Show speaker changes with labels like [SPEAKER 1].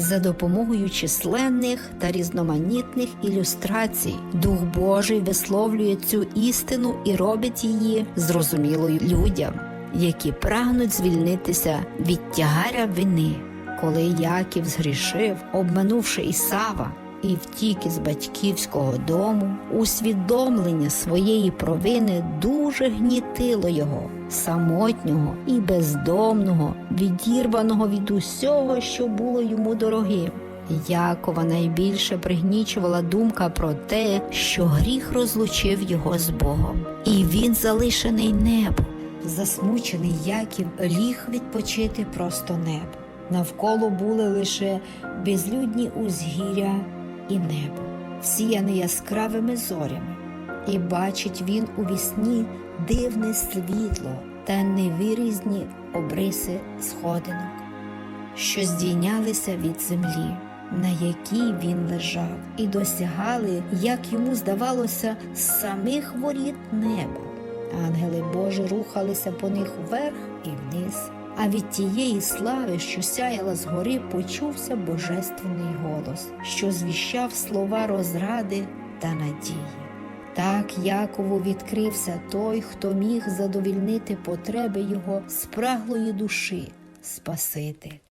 [SPEAKER 1] За допомогою численних та різноманітних ілюстрацій Дух Божий висловлює цю істину і робить її зрозумілою людям, які прагнуть звільнитися від тягаря вини. Коли Яків згрішив, обманувши Ісава, і втік із батьківського дому, усвідомлення своєї провини дуже гнітило його, самотнього і бездомного, відірваного від усього, що було йому дорогим. Якова найбільше пригнічувала думка про те, що гріх розлучив його з Богом, і він залишений небом. Засмучений Яків ліг відпочити просто небо. Навколо були лише безлюдні узгір'я і небо, всіяне яскравими зорями, і бачить він у вісні дивне світло та невирізні обриси сходинок, що здійнялися від землі, на якій він лежав, і досягали, як йому здавалося, самих воріт неба. Ангели Божі рухалися по них вверх і вниз, а від тієї слави, що сяяла згори, почувся божественний голос, що звіщав слова розради та надії. Так Якову відкрився той, хто міг задовільнити потреби його спраглої душі, Спаситель.